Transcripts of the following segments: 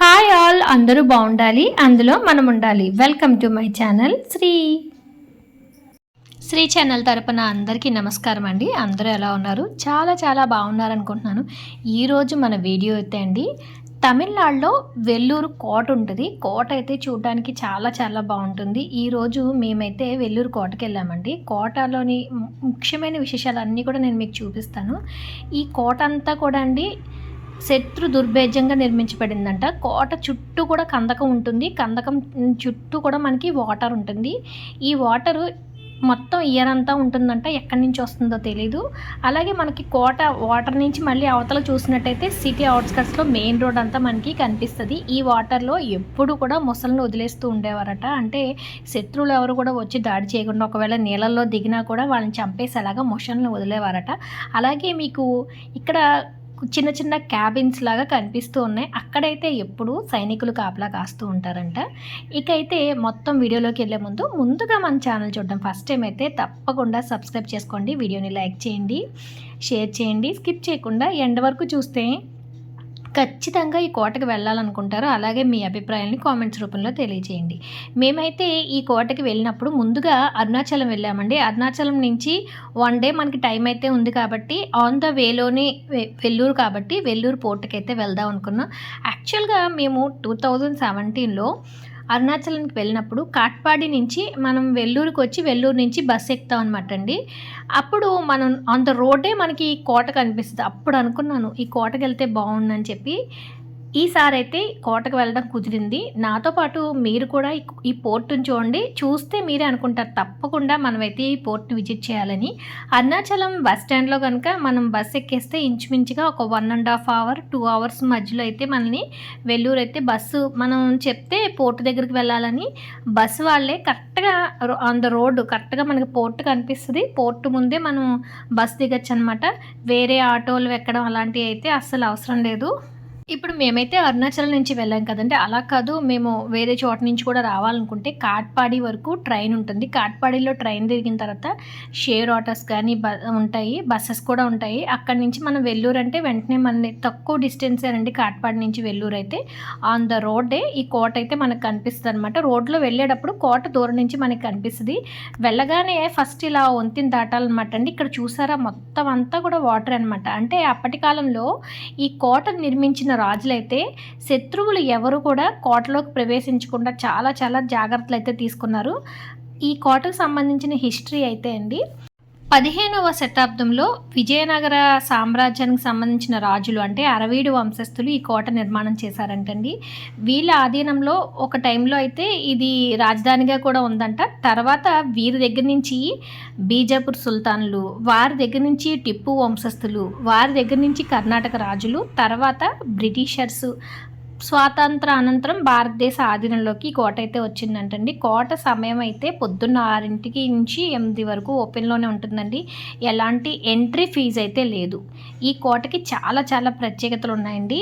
Hi all అందరూ బాగుండాలి అందులో మనం ఉండాలి. Welcome to my channel Shri. Shri channel తరపున అందరికీ నమస్కారం అండి. అందరూ ఎలా ఉన్నారు? చాలా చాలా బాగున్నారనుకుంటున్నాను. ఈరోజు మన వీడియో అయితే అండి తమిళనాడులో వెల్లూరు కోట ఉంటుంది. కోట అయితే చూడడానికి చాలా చాలా బాగుంటుంది. ఈరోజు మేమైతే వెల్లూరు కోటకి వెళ్ళామండి. కోటలోని ముఖ్యమైన విశేషాలు అన్నీ కూడా నేను మీకు చూపిస్తాను. ఈ కోట అంతా కూడా అండి శత్రు దుర్భేద్యంగా నిర్మించబడిందంట. కోట చుట్టూ కూడా కందకం ఉంటుంది. కందకం చుట్టూ కూడా మనకి వాటర్ ఉంటుంది. ఈ వాటరు మొత్తం ఇయర్ అంతా ఉంటుందంట ఎక్కడి నుంచి వస్తుందో తెలీదు. అలాగే మనకి కోట వాటర్ నుంచి మళ్ళీ అవతల చూసినట్టయితే సిటీ అవుట్స్కట్స్లో మెయిన్ రోడ్ అంతా మనకి కనిపిస్తుంది. ఈ వాటర్లో ఎప్పుడు కూడా మొసళ్ళను వదిలేస్తూ ఉండేవారట. అంటే శత్రువులు ఎవరు కూడా వచ్చి దాడి చేయకుండా ఒకవేళ నీళ్ళల్లో దిగినా కూడా వాళ్ళని చంపేసేలాగా మొసళ్ళను వదిలేవారట. అలాగే మీకు ఇక్కడ చిన్న చిన్న క్యాబిన్స్ లాగా కనిపిస్తూ ఉన్నాయి. అక్కడైతే ఎప్పుడు సైనికులు కాపలా కాస్తూ ఉంటారంట. ఇక అయితే మొత్తం వీడియోలోకి వెళ్ళే ముందు ముందుగా మన ఛానల్ చూడడం ఫస్ట్ టైం అయితే తప్పకుండా సబ్స్క్రైబ్ చేసుకోండి. వీడియోని లైక్ చేయండి షేర్ చేయండి స్కిప్ చేయకుండా ఎండ్ వరకు చూస్తే ఖచ్చితంగా ఈ కోటకి వెళ్ళాలనుకుంటారు అలాగే మీ అభిప్రాయాన్ని కామెంట్స్ రూపంలో తెలియజేయండి. మేమైతే ఈ కోటకి వెళ్ళినప్పుడు ముందుగా అరుణాచలం వెళ్ళామండి. అరుణాచలం నుంచి వన్ డే మనకి టైం అయితే ఉంది కాబట్టి ఆన్ ద వేలోనే వెల్లూరు కాబట్టి వెల్లూరు పోర్ట్కి అయితే వెళ్దాం అనుకున్నాం. యాక్చువల్గా మేము టూ థౌజండ్ సెవెంటీన్లో అరుణాచలంకి వెళ్ళినప్పుడు కాట్పాడి నుంచి మనం వెల్లూరుకి వచ్చి వెల్లూరు నుంచి బస్సు ఎక్కుతాం అనమాట అండి. అప్పుడు మనం ఆన్ ద రోడ్డే మనకి ఈ కోట కనిపిస్తుంది. అప్పుడు అనుకున్నాను ఈ కోటకి వెళ్తే బాగుందని చెప్పి. ఈసారి అయితే కోటకు వెళ్ళడం కుదిరింది. నాతో పాటు మీరు కూడా ఈ పోర్టును చూడండి. చూస్తే మీరే అనుకుంటారు తప్పకుండా మనమైతే ఈ పోర్ట్ని విజిట్ చేయాలని. అరుణాచలం బస్ స్టాండ్లో కనుక మనం బస్ ఎక్కేస్తే ఇంచుమించుగా ఒక one and half hour two hours మధ్యలో అయితే మనల్ని వెల్లూరు అయితే బస్సు మనం చెప్తే పోర్టు దగ్గరికి వెళ్ళాలని. బస్సు వాళ్ళే కరెక్ట్గా ఆన్ ద రోడ్డు కరెక్ట్గా మనకి పోర్టు కనిపిస్తుంది. పోర్టు ముందే మనం బస్ దిగచ్చు అనమాట వేరే ఆటోలు ఎక్కడం అలాంటివి అయితే అస్సలు అవసరం లేదు. ఇప్పుడు మేమైతే అరుణాచలం నుంచి వెళ్ళాం కదండి. అలా కాదు మేము వేరే చోట నుంచి కూడా రావాలనుకుంటే కాట్పాడి వరకు ట్రైన్ ఉంటుంది. కాట్పాడిలో ట్రైన్ తిరిగిన తర్వాత షేర్ ఆటోస్ కానీ బ ఉంటాయి బస్సెస్ కూడా ఉంటాయి. అక్కడి నుంచి మనం వెల్లూరు అంటే వెంటనే మన తక్కువ డిస్టెన్స్ అండి కాట్పాడి నుంచి వెల్లూరు అయితే. ఆన్ ద రోడ్డే ఈ కోట అయితే మనకు కనిపిస్తుంది అనమాట రోడ్లో వెళ్ళేటప్పుడు కోట దూరం నుంచి మనకి కనిపిస్తుంది. వెళ్ళగానే ఫస్ట్ ఇలా వంతిని దాటాలన్నమాట అండి. ఇక్కడ చూసారా? మొత్తం అంతా కూడా వాటర్ అనమాట అంటే అప్పటి కాలంలో ఈ కోట నిర్మించిన రాజులైతే శత్రువులు ఎవరు కూడా కోటలోకి ప్రవేశించకుండా చాలా చాలా జాగ్రత్తలు అయితే తీసుకున్నారు. ఈ కోటకు సంబంధించిన హిస్టరీ అయితే అండి. పదిహేనవ శతాబ్దంలో విజయనగర సామ్రాజ్యానికి సంబంధించిన రాజులు అంటే అరవీడు వంశస్థులు ఈ కోట నిర్మాణం చేశారంటండి. వీళ్ళ ఆధీనంలో ఒక టైంలో అయితే ఇది రాజధానిగా కూడా ఉందంట. తర్వాత వీరి దగ్గర నుంచి బీజాపూర్ సుల్తాన్లు వారి దగ్గర నుంచి టిప్పు వంశస్థులు వారి దగ్గర నుంచి కర్ణాటక రాజులు తర్వాత బ్రిటిషర్స్ స్వాతంత్ర అనంతరం భారతదేశ ఆధీనంలోకి కోట అయితే వచ్చిందంటండి. కోట సమయం అయితే పొద్దున్న ఆరింటికి నుంచి ఎనిమిది వరకు ఓపెన్లోనే ఉంటుందండి. ఎలాంటి ఎంట్రీ ఫీజు అయితే లేదు. ఈ కోటకి చాలా చాలా ప్రత్యేకతలు ఉన్నాయండి.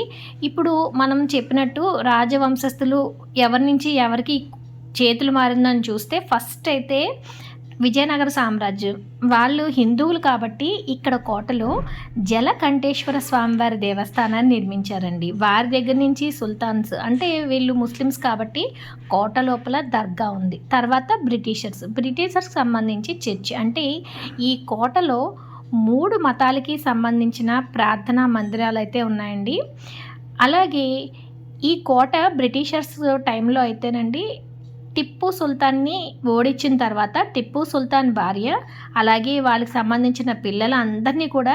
ఇప్పుడు మనం చెప్పినట్టు రాజవంశస్థులు ఎవరి నుంచి ఎవరికి చేతులు మారిందని చూస్తే ఫస్ట్ అయితే విజయనగర సామ్రాజ్యం. వాళ్ళు హిందువులు కాబట్టి ఇక్కడ కోటలో జలకంఠేశ్వర స్వామివారి దేవస్థానాన్ని నిర్మించారండి. వారి దగ్గర నుంచి సుల్తాన్స్ అంటే వీళ్ళు ముస్లిమ్స్ కాబట్టి కోట లోపల దర్గా ఉంది. తర్వాత బ్రిటిషర్స్. బ్రిటిషర్స్ సంబంధించి చర్చ్. అంటే ఈ కోటలో మూడు మతాలకి సంబంధించిన ప్రార్థనా మందిరాలు అయితే ఉన్నాయండి. అలాగే ఈ కోట బ్రిటిషర్స్ టైంలో అయితేనండి టిప్పు సుల్తాన్ని ఓడించిన తర్వాత టిప్పు సుల్తాన్ భార్య అలాగే వాళ్ళకి సంబంధించిన పిల్లల అందరినీ కూడా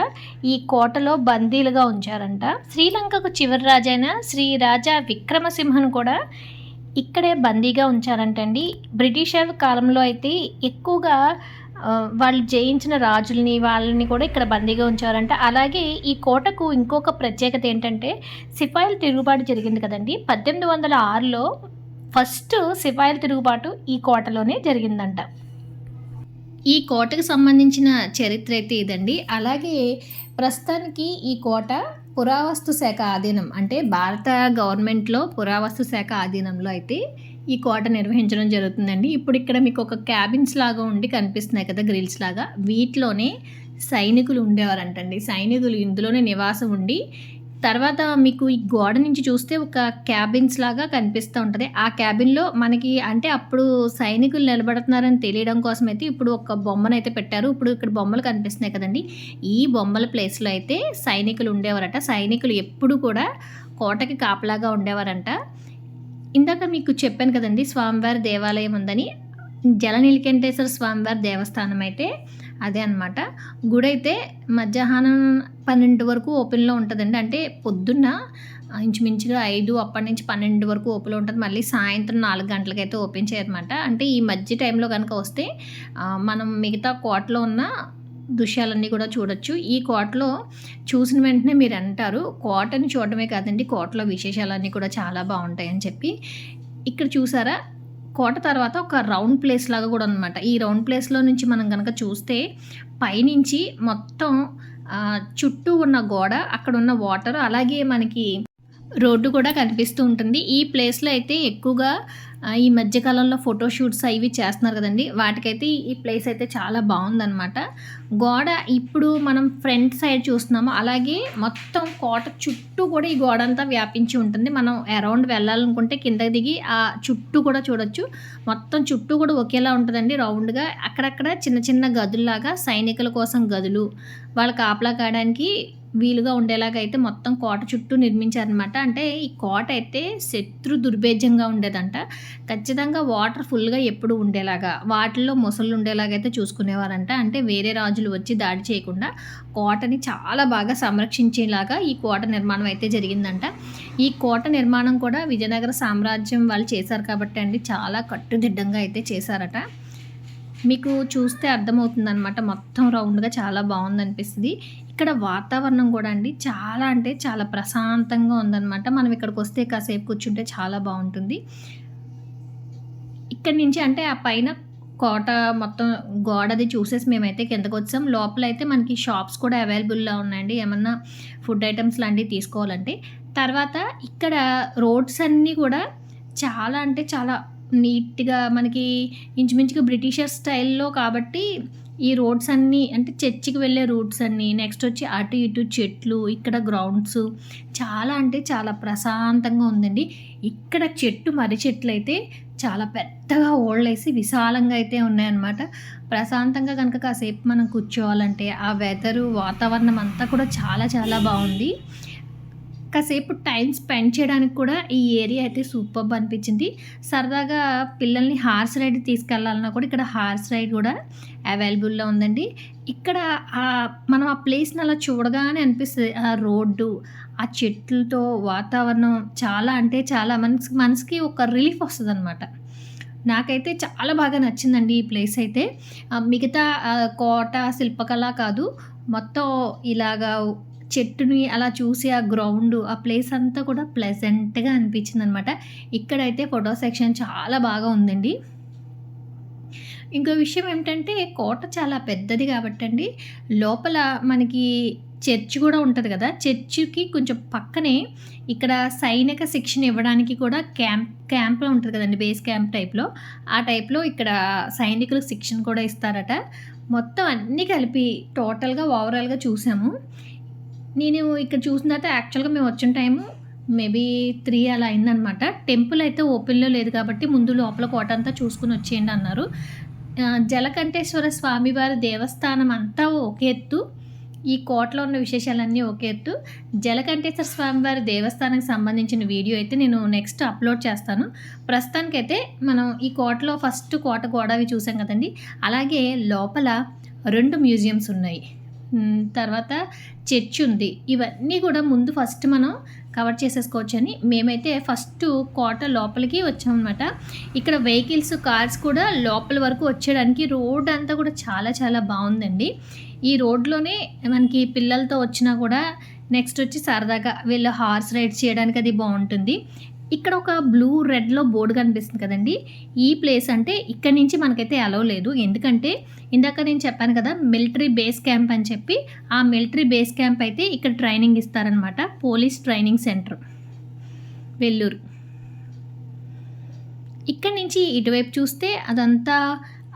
ఈ కోటలో బందీలుగా ఉంచారంట. శ్రీలంకకు చివరి రాజైన శ్రీ రాజా విక్రమసింహను కూడా ఇక్కడే బందీగా ఉంచారంటండి. బ్రిటిషర్ కాలంలో అయితే ఎక్కువగా వాళ్ళు జయించిన రాజుల్ని వాళ్ళని కూడా ఇక్కడ బందీగా ఉంచారంట. అలాగే ఈ కోటకు ఇంకొక ప్రత్యేకత ఏంటంటే సిపాయిల తిరుగుబాటు జరిగింది కదండి. పద్దెనిమిది వందల ఆరులో ఫస్ట్ సిపాయిల తిరుగుబాటు ఈ కోటలోనే జరిగిందంట. ఈ కోటకు సంబంధించిన చరిత్ర అయితే ఇదండి. అలాగే ప్రస్తుతానికి ఈ కోట పురావస్తు శాఖ ఆధీనం అంటే భారత గవర్నమెంట్లో పురావస్తు శాఖ ఆధీనంలో అయితే ఈ కోట నిర్వహించడం జరుగుతుందండి. ఇప్పుడు ఇక్కడ మీకు ఒక క్యాబిన్స్ లాగా ఉండి కనిపిస్తున్నాయి కదా గ్రిల్స్ లాగా. వీటిలోనే సైనికులు ఉండేవారంటండి. సైనికులు ఇందులోనే నివాసం ఉండి తర్వాత మీకు ఈ గోడ నుంచి చూస్తే ఒక క్యాబిన్స్ లాగా కనిపిస్తూ ఉంటుంది. ఆ క్యాబిన్లో మనకి అంటే అప్పుడు సైనికులు నిలబడుతున్నారని తెలియడం కోసం అయితే ఇప్పుడు ఒక బొమ్మను అయితే పెట్టారు. ఇప్పుడు ఇక్కడ బొమ్మలు కనిపిస్తున్నాయి కదండి. ఈ బొమ్మల ప్లేస్లో అయితే సైనికులు ఉండేవారట. సైనికులు ఎప్పుడు కూడా కోటకి కాపలాగా ఉండేవారంట. ఇందాక మీకు చెప్పాను కదండి స్వామివారి దేవాలయం ఉందని. జలనీలకంఠేశ్వర స్వామివారి దేవస్థానం అయితే అదే అనమాట గుడి అయితే మధ్యాహ్నం పన్నెండు వరకు ఓపెన్లో ఉంటుందండి. అంటే పొద్దున్న ఇంచుమించుగా ఐదు అప్పటి నుంచి పన్నెండు వరకు ఓపెన్లో ఉంటుంది. మళ్ళీ సాయంత్రం నాలుగు గంటలకైతే ఓపెన్ చేయరమాట అంటే ఈ మధ్య టైంలో కనుక వస్తే మనం మిగతా కోటలో ఉన్న దృశ్యాలన్నీ కూడా చూడొచ్చు. ఈ కోటలో చూసిన వెంటనే మీరు అంటారు కోటని చూడటమే కాదండి కోటలో విశేషాలన్నీ కూడా చాలా బాగుంటాయని చెప్పి. ఇక్కడ చూసారా? కోట తర్వాత ఒక రౌండ్ ప్లేస్ లాగా కూడా అనమాట ఈ రౌండ్ ప్లేస్లో నుంచి మనం కనుక చూస్తే పైనుంచి మొత్తం చుట్టూ ఉన్న గోడ అక్కడ ఉన్న వాటర్ అలాగే మనకి రోడ్డు కూడా కనిపిస్తూ ఉంటుంది. ఈ ప్లేస్లో అయితే ఎక్కువగా ఈ మధ్యకాలంలో ఫోటోషూట్స్ అవి చేస్తున్నారు కదండి. వాటికైతే ఈ ప్లేస్ అయితే చాలా బాగుందనమాట గోడ ఇప్పుడు మనం ఫ్రంట్ సైడ్ చూస్తున్నాము. అలాగే మొత్తం కోట చుట్టూ కూడా ఈ గోడ అంతా వ్యాపించి ఉంటుంది. మనం అరౌండ్ వెళ్ళాలనుకుంటే కింద దిగి ఆ చుట్టూ కూడా చూడొచ్చు. మొత్తం చుట్టూ కూడా ఒకేలా ఉంటుందండి రౌండ్గా అక్కడక్కడ చిన్న చిన్న గదుల్లాగా సైనికుల కోసం గదులు వాళ్ళ కాపలా కాయడానికి వీలుగా ఉండేలాగా అయితే మొత్తం కోట చుట్టూ నిర్మించారనమాట అంటే ఈ కోట అయితే శత్రు దుర్భేద్యంగా ఉండేదంట. ఖచ్చితంగా వాటర్ ఫుల్గా ఎప్పుడు ఉండేలాగా వాటిల్లో మొసళ్ళు ఉండేలాగా అయితే చూసుకునేవారంట. అంటే వేరే రాజులు వచ్చి దాడి చేయకుండా కోటని చాలా బాగా సంరక్షించేలాగా ఈ కోట నిర్మాణం అయితే జరిగిందంట. ఈ కోట నిర్మాణం కూడా విజయనగర సామ్రాజ్యం వాళ్ళు చేశారు కాబట్టి అండి చాలా కట్టుదిడ్డంగా అయితే చేశారట. మీకు చూస్తే అర్థమవుతుందనమాట మొత్తం రౌండ్గా చాలా బాగుంది అనిపిస్తుంది ఇక్కడ వాతావరణం కూడా అండి చాలా అంటే చాలా ప్రశాంతంగా ఉందన్నమాట. మనం ఇక్కడికి వస్తే కాసేపు కూర్చుంటే చాలా బాగుంటుంది. ఇక్కడి నుంచి అంటే ఆ పైన కోట మొత్తం గోడది చూసేసి మేమైతే కిందకు వచ్చాం. లోపల అయితే మనకి షాప్స్ కూడా అవైలబుల్లో ఉన్నాయండి. ఏమన్నా ఫుడ్ ఐటమ్స్ లాంటివి తీసుకోవాలంటే. తర్వాత ఇక్కడ రోడ్స్ అన్నీ కూడా చాలా అంటే చాలా నీట్గా మనకి ఇంచుమించుగా బ్రిటిషర్ స్టైల్లో కాబట్టి ఈ రోడ్స్ అన్నీ అంటే చర్చికి వెళ్ళే రూట్స్ అన్నీ నెక్స్ట్ వచ్చి అటు ఇటు చెట్లు ఇక్కడ గ్రౌండ్స్ చాలా అంటే చాలా ప్రశాంతంగా ఉందండి. ఇక్కడ చెట్టు మర్రి చెట్లు అయితే చాలా పెద్దగా ఓళ్ళేసి విశాలంగా అయితే ఉన్నాయన్నమాట. ప్రశాంతంగా కనుక కాసేపు మనం కూర్చోవాలంటే ఆ వెదరు వాతావరణం అంతా కూడా చాలా చాలా బాగుంది. కాసేపు టైం స్పెండ్ చేయడానికి కూడా ఈ ఏరియా అయితే సూపర్ అనిపించింది. సరదాగా పిల్లల్ని హార్స్ రైడ్ తీసుకెళ్ళాలన్నా కూడా ఇక్కడ హార్స్ రైడ్ కూడా అవైలబుల్లో ఉందండి. ఇక్కడ మనం ఆ ప్లేస్ని అలా చూడగానే అనిపిస్తుంది ఆ రోడ్డు ఆ చెట్లతో వాతావరణం చాలా అంటే చాలా మనసు మనసుకి ఒక రిలీఫ్ వస్తుంది అనమాట నాకైతే చాలా బాగా నచ్చిందండి ఈ ప్లేస్ అయితే. మిగతా కోట శిల్పకళ కాదు మొత్తం ఇలాగా చెట్టుని అలా చూసి ఆ గ్రౌండ్ ఆ ప్లేస్ అంతా కూడా ప్లెజెంట్గా అనిపించింది అనమాట ఇక్కడైతే ఫోటో సెక్షన్ చాలా బాగా ఉందండి. ఇంకో విషయం ఏమిటంటే కోట చాలా పెద్దది కాబట్టి అండి లోపల మనకి చర్చ్ కూడా ఉంటుంది కదా. చర్చికి కొంచెం పక్కనే ఇక్కడ సైనిక శిక్షణ ఇవ్వడానికి కూడా క్యాంప్ క్యాంప్లో ఉంటుంది కదండి బేస్ క్యాంప్ టైప్లో. ఆ టైప్లో ఇక్కడ సైనికులకు శిక్షణ కూడా ఇస్తారట. మొత్తం అన్నీ కలిపి టోటల్గా ఓవరాల్గా చూసాము. నేను ఇక్కడ చూసిన తర్వాత యాక్చువల్గా మేము వచ్చిన టైము మేబీ త్రీ అలా అయిందనమాట టెంపుల్ అయితే ఓపెన్లో లేదు కాబట్టి ముందు లోపల కోట అంతా చూసుకుని వచ్చేయండి అన్నారు. జలకంఠేశ్వర స్వామివారి దేవస్థానం అంతా ఒకే ఎత్తు. ఈ కోటలో ఉన్న విశేషాలన్నీ ఒకే ఎత్తు. జలకంఠేశ్వర స్వామివారి దేవస్థానానికి సంబంధించిన వీడియో అయితే నేను నెక్స్ట్ అప్లోడ్ చేస్తాను. ప్రస్తుతానికైతే మనం ఈ కోటలో ఫస్ట్ కోట గోడవి చూసాం కదండి. అలాగే లోపల రెండు మ్యూజియంస్ ఉన్నాయి. తర్వాత చర్చ్ ఉంది. ఇవన్నీ కూడా ముందు ఫస్ట్ మనం కవర్ చేసేసుకోవచ్చు అని మేమైతే ఫస్ట్ కోట లోపలికి వచ్చామన్నమాట. ఇక్కడ వెహికల్స్ కార్స్ కూడా లోపల వరకు వచ్చేయడానికి రోడ్ అంతా కూడా చాలా చాలా బాగుందండి. ఈ రోడ్లోనే మనకి పిల్లలతో వచ్చినా కూడా నెక్స్ట్ వచ్చి సరదాగా వీళ్ళు హార్స్ రైడ్స్ చేయడానికి అది బాగుంటుంది. ఇక్కడ ఒక బ్లూ రెడ్లో బోర్డు కనిపిస్తుంది కదండి. ఈ ప్లేస్ అంటే ఇక్కడ నుంచి మనకైతే అలవ్ లేదు. ఎందుకంటే ఇందాక నేను చెప్పాను కదా మిలిటరీ బేస్ క్యాంప్ అని చెప్పి ఆ మిలిటరీ బేస్ క్యాంప్ అయితే ఇక్కడ ట్రైనింగ్ ఇస్తారనమాట. Police training centre Vellore. ఇక్కడ నుంచి ఇటువైపు చూస్తే అదంతా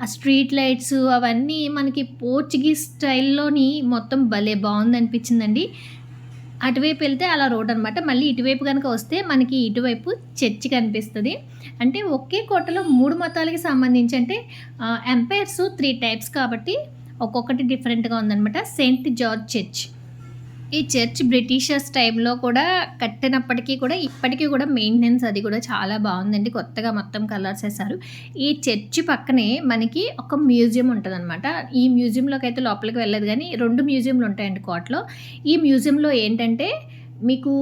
ఆ స్ట్రీట్ లైట్స్ అవన్నీ మనకి పోర్చుగీస్ స్టైల్లోని మొత్తం భలే బాగుంది అనిపించిందండి అటువైపు వెళ్తే అలా రోడ్ అనమాట మళ్ళీ ఇటువైపు కనుక వస్తే మనకి ఇటువైపు చర్చి కనిపిస్తుంది. అంటే ఒకే కోటలో మూడు మతాలకి సంబంధించి అంటే ఎంపైర్స్ త్రీ టైప్స్ కాబట్టి ఒక్కొక్కటి డిఫరెంట్గా ఉందన్నమాట. Saint George church. ఈ చర్చ్ బ్రిటిషర్స్ టైంలో కూడా కట్టినప్పటికీ కూడా ఇప్పటికీ కూడా మెయింటెనెన్స్ అది కూడా చాలా బాగుందండి. కొత్తగా మొత్తం కలర్స్ వేశారు. ఈ చర్చ్ పక్కనే మనకి ఒక మ్యూజియం ఉంటుందన్నమాట. ఈ మ్యూజియంలోకి అయితే లోపలికి వెళ్ళదు కానీ రెండు మ్యూజియంలు ఉంటాయండి కోటలో ఈ మ్యూజియంలో ఏంటంటే మీకు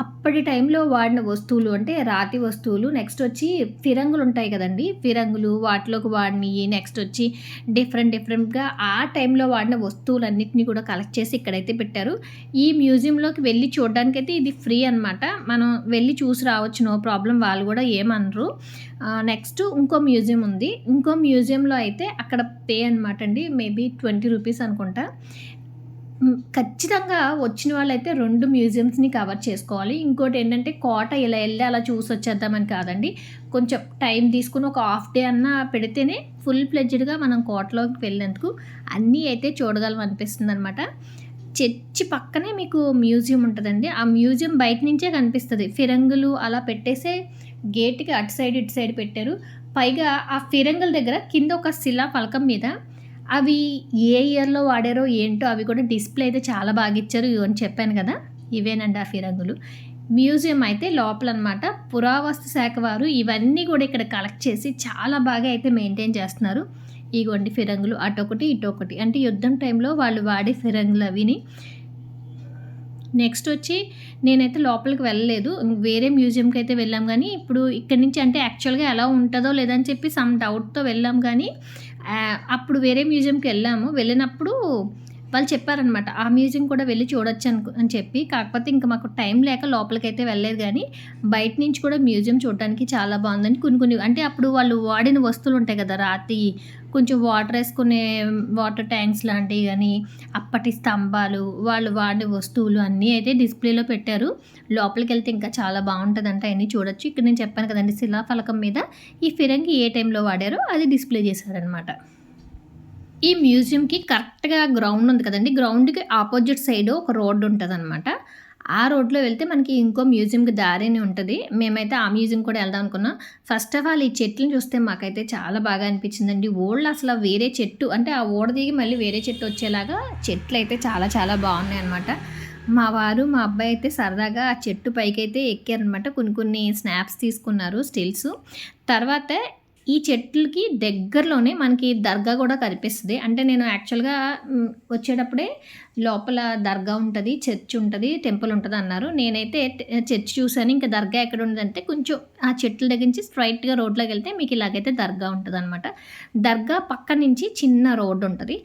అప్పటి టైంలో వాడిన వస్తువులు అంటే రాతి వస్తువులు నెక్స్ట్ వచ్చి ఫిరంగులు ఉంటాయి కదండి. ఫిరంగులు వాటిలోకి వాడినవి నెక్స్ట్ వచ్చి డిఫరెంట్ డిఫరెంట్గా ఆ టైంలో వాడిన వస్తువులన్నింటినీ కూడా కలెక్ట్ చేసి ఇక్కడైతే పెట్టారు. ఈ మ్యూజియంలోకి వెళ్ళి చూడడానికైతే ఇది ఫ్రీ అనమాట మనం వెళ్ళి చూసి రావచ్చు నో ప్రాబ్లం వాళ్ళు కూడా ఏమనరు. నెక్స్ట్ ఇంకో మ్యూజియం ఉంది. ఇంకో మ్యూజియంలో అయితే అక్కడ పే అనమాట అండి. మేబీ ట్వంటీ రూపీస్ అనుకుంటా. ఖచ్చితంగా వచ్చిన వాళ్ళైతే రెండు మ్యూజియంస్ని కవర్ చేసుకోవాలి. ఇంకోటి ఏంటంటే కోట ఇలా వెళ్ళి అలా చూసి వచ్చేద్దామని కాదండి. కొంచెం టైం తీసుకుని ఒక హాఫ్ డే అన్నా పెడితేనే ఫుల్ ఫ్లెడ్జ్డ్గా మనం కోటలోకి వెళ్ళినందుకు అన్నీ అయితే చూడగలం అనిపిస్తుంది అనమాట చర్చి పక్కనే మీకు మ్యూజియం ఉంటుందండి. ఆ మ్యూజియం బయట నుంచే కనిపిస్తుంది. ఫిరంగులు అలా పెట్టేసే గేట్కి అటు సైడ్ ఇటు సైడ్ పెట్టారు. పైగా ఆ ఫిరంగుల దగ్గర కింద ఒక శిలా ఫలకం మీద అవి ఏ ఇయర్‌లో వాడారో ఏంటో అవి కూడా డిస్‌ప్లే అయితే చాలా బాగా ఇచ్చారు. అని చెప్పాను కదా! ఇవేనండి ఆ ఫిరంగులు. మ్యూజియం అయితే లోపల అనమాట పురావస్తు శాఖ వారు ఇవన్నీ కూడా ఇక్కడ కలెక్ట్ చేసి చాలా బాగా అయితే మెయింటైన్ చేస్తున్నారు. ఇగోండి ఫిరంగులు అటొకటి, ఇటొకటి. అంటే యుద్ధం టైంలో వాళ్ళు వాడే ఫిరంగులు అవిని. నెక్స్ట్ వచ్చి నేనైతే లోపలికి వెళ్ళలేదు. వేరే మ్యూజియంకి అయితే వెళ్ళాం కానీ ఇప్పుడు ఇక్కడి నుంచి అంటే యాక్చువల్‌గా ఎలా ఉంటుందో లేదని చెప్పి సమ్ డౌట్‌తో వెళ్ళాం కానీ అప్పుడు వేరే మ్యూజియంకి వెళ్ళాము. వెళ్ళినప్పుడు వాళ్ళు చెప్పారనమాట ఆ మ్యూజియం కూడా వెళ్ళి చూడొచ్చు అను అని చెప్పి. కాకపోతే ఇంకా మాకు టైం లేక లోపలికైతే వెళ్ళలేదు కానీ బయట నుంచి కూడా మ్యూజియం చూడడానికి చాలా బాగుందని కొన్ని కొన్ని అంటే అప్పుడు వాళ్ళు వాడిన వస్తువులు ఉంటాయి కదా రాతి కొంచెం వాటర్ వేసుకునే వాటర్ ట్యాంక్స్ లాంటివి కానీ అప్పటి స్తంభాలు వాళ్ళు వాడే వస్తువులు అన్నీ అయితే డిస్ప్లేలో పెట్టారు. లోపలికి వెళ్తే ఇంకా చాలా బాగుంటుందంట అన్నీ చూడొచ్చు. ఇక్కడ నేను చెప్పాను కదండి శిలాఫలకం మీద ఈ ఫిరంగి ఏ టైంలో వాడారో అది డిస్ప్లే చేశారనమాట ఈ మ్యూజియంకి కరెక్ట్గా గ్రౌండ్ ఉంది కదండి. గ్రౌండ్కి ఆపోజిట్ సైడ్ ఒక రోడ్డు ఉంటుంది అనమాట ఆ రోడ్లో వెళ్తే మనకి ఇంకో మ్యూజియంకి దారిని ఉంటుంది. మేమైతే ఆ మ్యూజియం కూడా వెళ్దాం అనుకున్నాం. ఫస్ట్ ఆఫ్ ఆల్ ఈ చెట్లను చూస్తే మాకైతే చాలా బాగా అనిపించిందండి. ఓళ్ళు అసలు వేరే చెట్టు అంటే ఆ ఓడ దిగి మళ్ళీ వేరే చెట్టు వచ్చేలాగా చెట్లు అయితే చాలా చాలా బాగున్నాయి అనమాట మా వారు మా అబ్బాయి అయితే సరదాగా ఆ చెట్టు పైకి అయితే ఎక్కారనమాట కొన్ని కొన్ని స్నాప్స్ తీసుకున్నారు స్టిల్స్. తర్వాత ఈ చెట్లకి దగ్గరలోనే మనకి దర్గా కూడా కనిపిస్తుంది. అంటే నేను యాక్చువల్గా వచ్చేటప్పుడే లోపల దర్గా ఉంటుంది చర్చ్ ఉంటుంది టెంపుల్ ఉంటుంది అన్నారు. నేనైతే చర్చ్ చూశాను. ఇంకా దర్గా ఎక్కడ ఉందంటే కొంచెం ఆ చెట్ల దగ్గర నుంచి స్ట్రైట్గా రోడ్లోకి వెళ్తే మీకు ఇలాగైతే దర్గా ఉంటుంది అనమాట దర్గా పక్క నుంచి చిన్న రోడ్డు ఉంటుంది.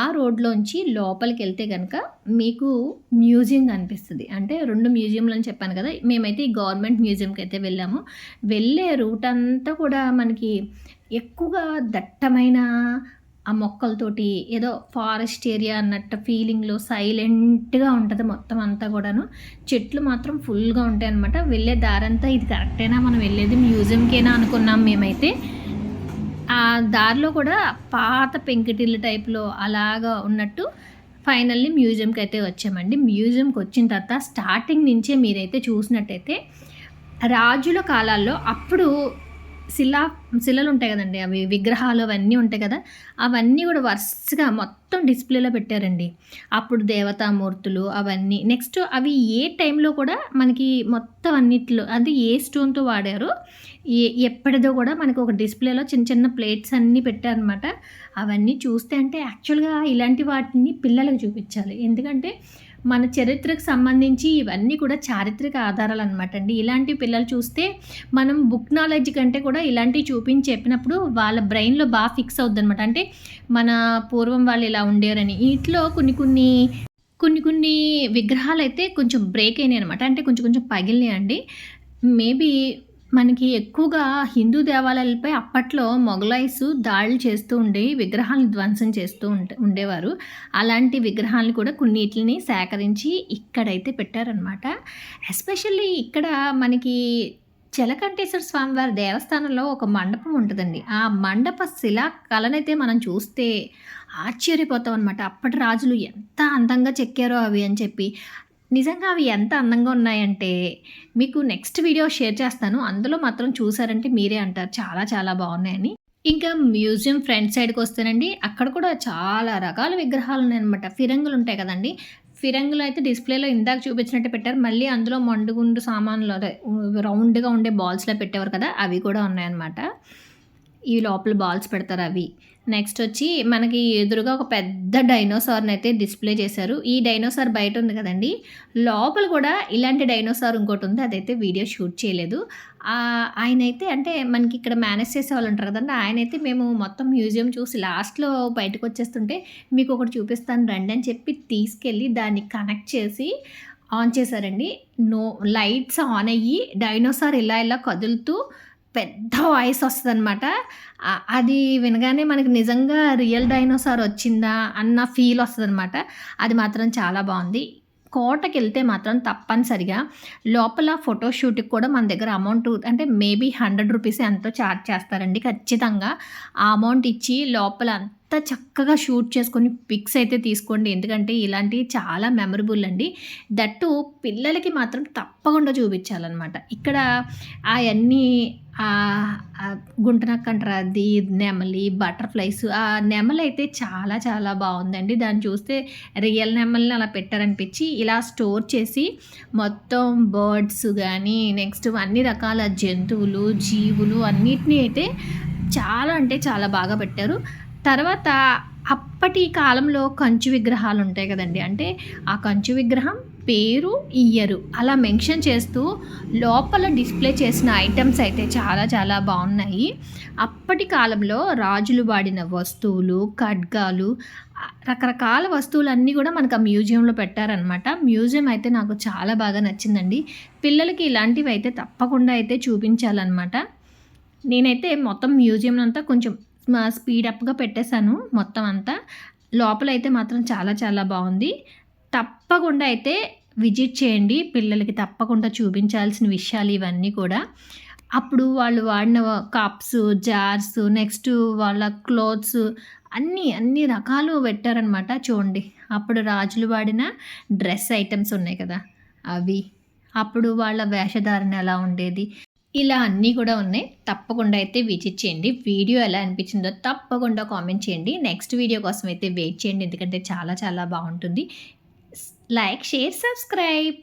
ఆ రోడ్లోంచి లోపలికి వెళ్తే కనుక మీకు మ్యూజియం కనిపిస్తుంది. అంటే రెండు మ్యూజియంలు అని చెప్పాను కదా మేమైతే ఈ గవర్నమెంట్ మ్యూజియంకి అయితే వెళ్ళాము. వెళ్ళే రూట్ అంతా కూడా మనకి ఎక్కువగా దట్టమైన ఆ మొక్కలతోటి ఏదో ఫారెస్ట్ ఏరియా అన్నట్టు ఫీలింగ్లో సైలెంట్గా ఉంటుంది మొత్తం అంతా కూడాను. చెట్లు మాత్రం ఫుల్గా ఉంటాయి అనమాట వెళ్ళే దారంతా ఇది కరెక్టేనా? మనం వెళ్ళేది మ్యూజియంకేనా అనుకున్నాం మేమైతే. ఆ దారిలో కూడా పాత పెంకిటిల్లు టైప్లో అలాగా ఉన్నట్టు ఫైనల్లీ మ్యూజియంకి అయితే వచ్చామండి. మ్యూజియంకి వచ్చిన తర్వాత స్టార్టింగ్ నుంచే మీరైతే చూసినట్టయితే రాజుల కాలాల్లో అప్పుడు శిలా శిలలు ఉంటాయి కదండి అవి విగ్రహాలు అవన్నీ ఉంటాయి కదా అవన్నీ కూడా వరుసగా మొత్తం డిస్ప్లేలో పెట్టారండి. అప్పుడు దేవతామూర్తులు అవన్నీ నెక్స్ట్ అవి ఏ టైంలో కూడా మనకి మొత్తం అన్నిట్లో అది ఏ స్టోన్తో వాడారో ఏ ఎప్పటిదో కూడా మనకి ఒక డిస్ప్లేలో చిన్న చిన్న ప్లేట్స్ అన్నీ పెట్టారనమాట అవన్నీ చూస్తే అంటే యాక్చువల్గా ఇలాంటి వాటిని పిల్లలకు చూపించాలి. ఎందుకంటే మన చరిత్రకు సంబంధించి ఇవన్నీ కూడా చారిత్రక ఆధారాలు అనమాట అండి. ఇలాంటి పిల్లలు చూస్తే మనం బుక్ నాలెడ్జ్ కంటే కూడా ఇలాంటివి చూపించి చెప్పినప్పుడు వాళ్ళ బ్రెయిన్లో బాగా ఫిక్స్ అవుద్ది అనమాట అంటే మన పూర్వం వాళ్ళు ఇలా ఉండేరని వీటిలో కొన్ని కొన్ని కొన్ని కొన్ని విగ్రహాలు అయితే కొంచెం బ్రేక్ అయినాయి అనమాట అంటే కొంచెం కొంచెం పగిలినాయి అండి మేబీ మనకి ఎక్కువగా హిందూ దేవాలయాలపై అప్పట్లో మొఘలాయిస్ దాడులు చేస్తూ ఉండే విగ్రహాలను ధ్వంసం చేస్తూ ఉంటే ఉండేవారు. అలాంటి విగ్రహాలను కూడా కొన్నిటిని సేకరించి ఇక్కడైతే పెట్టారనమాట ఎస్పెషల్లీ ఇక్కడ మనకి చెలకంటేశ్వర స్వామివారి దేవస్థానంలో ఒక మండపం ఉంటుందండి. ఆ మండప శిలా కళనైతే మనం చూస్తే ఆశ్చర్యపోతాం అనమాట అప్పటి రాజులు ఎంత అందంగా చెక్కారో అవి అని చెప్పి. నిజంగా అవి ఎంత అందంగా ఉన్నాయంటే మీకు నెక్స్ట్ వీడియో షేర్ చేస్తాను. అందులో మాత్రం చూసారంటే మీరే అంటారు చాలా చాలా బాగున్నాయని. ఇంకా మ్యూజియం ఫ్రంట్ సైడ్కి వస్తేనండి అక్కడ కూడా చాలా రకాల విగ్రహాలు ఉన్నాయన్నమాట. ఫిరంగులు ఉంటాయి కదండి ఫిరంగులు అయితే డిస్ప్లేలో ఇందాక చూపించినట్టు పెట్టారు. మళ్ళీ అందులో మండుగుండు సామాన్లు రౌండ్గా ఉండే బాల్స్లో పెట్టేవారు కదా అవి కూడా ఉన్నాయన్నమాట. ఈ లోపల బాల్స్ పెడతారు అవి. నెక్స్ట్ వచ్చి మనకి ఎదురుగా ఒక పెద్ద డైనోసార్ని అయితే డిస్ప్లే చేశారు. ఈ డైనోసార్ బయట ఉంది కదండి. లోపల కూడా ఇలాంటి డైనోసార్ ఇంకోటి ఉంది. అదైతే వీడియో షూట్ చేయలేదు. ఆయన అయితే అంటే మనకి ఇక్కడ మేనేజ్ చేసే వాళ్ళు ఉంటారు కదండి. ఆయన అయితే మేము మొత్తం మ్యూజియం చూసి లాస్ట్లో బయటకు వచ్చేస్తుంటే మీకు ఒకటి చూపిస్తాను రండి అని చెప్పి తీసుకెళ్ళి దాన్ని కనెక్ట్ చేసి ఆన్ చేశారండి. నో లైట్స్ ఆన్ అయ్యి డైనోసార్ ఇలా ఇలా కదులుతూ పెద్ద వాయిస్ వస్తుంది అనమాట అది వినగానే మనకి నిజంగా రియల్ డైనోసార్ వచ్చిందా అన్న ఫీల్ వస్తుందనమాట అది మాత్రం చాలా బాగుంది. కోటకి వెళ్తే మాత్రం తప్పనిసరిగా లోపల ఫోటోషూట్కి కూడా మన దగ్గర అమౌంట్ అంటే మేబీ హండ్రెడ్ రూపీస్ ఎంతో ఛార్జ్ చేస్తారండి ఖచ్చితంగా. ఆ అమౌంట్ ఇచ్చి లోపల అంత చక్కగా షూట్ చేసుకొని పిక్స్ అయితే తీసుకోండి. ఎందుకంటే ఇలాంటివి చాలా మెమరబుల్ అండి. దట్టు పిల్లలకి మాత్రం తప్పకుండా చూపించాలన్నమాట. ఇక్కడ అవన్నీ గుంటనక్కంటారు అది నెమలి బటర్ఫ్లైస్ ఆ నెమలి అయితే చాలా చాలా బాగుందండి. దాన్ని చూస్తే రియల్ నెమల్ని అలా పెట్టారనిపించి ఇలా స్టోర్ చేసి మొత్తం బర్డ్స్ కానీ నెక్స్ట్ అన్ని రకాల జంతువులు జీవులు అన్నిటినీ అయితే చాలా అంటే చాలా బాగా పెట్టారు. తర్వాత అప్పటి కాలంలో కంచు విగ్రహాలు ఉంటాయి కదండి. అంటే ఆ కంచు విగ్రహం పేరు ఇయ్యరు అలా మెన్షన్ చేస్తూ లోపల డిస్ప్లే చేసిన ఐటమ్స్ అయితే చాలా చాలా బాగున్నాయి. అప్పటి కాలంలో రాజులు వాడిన వస్తువులు ఖడ్గాలు రకరకాల వస్తువులన్నీ కూడా మనకు ఆ మ్యూజియంలో పెట్టారనమాట మ్యూజియం అయితే నాకు చాలా బాగా నచ్చిందండి. పిల్లలకి ఇలాంటివి అయితే తప్పకుండా అయితే చూపించాలన్నమాట. నేనైతే మొత్తం మ్యూజియం అంతా కొంచెం స్పీడప్గా పెట్టేశాను మొత్తం అంతా. లోపల అయితే మాత్రం చాలా చాలా బాగుంది తప్పకుండా అయితే విజిట్ చేయండి. పిల్లలకి తప్పకుండా చూపించాల్సిన విషయాలు ఇవన్నీ కూడా. అప్పుడు వాళ్ళు వాడిన కప్స్ జార్స్ నెక్స్ట్ వాళ్ళ క్లోత్స్ అన్నీ అన్ని రకాలు పెట్టారనమాట చూడండి అప్పుడు రాజులు వాడిన డ్రెస్ ఐటమ్స్ ఉన్నాయి కదా అవి. అప్పుడు వాళ్ళ వేషధారణ ఎలా ఉండేది? ఇలా అన్నీ కూడా ఉన్నాయి. తప్పకుండా అయితే విజిట్ చేయండి. వీడియో ఎలా అనిపించిందో తప్పకుండా కామెంట్ చేయండి. నెక్స్ట్ వీడియో కోసం అయితే వెయిట్ చేయండి. ఎందుకంటే చాలా చాలా బాగుంటుంది. Like share subscribe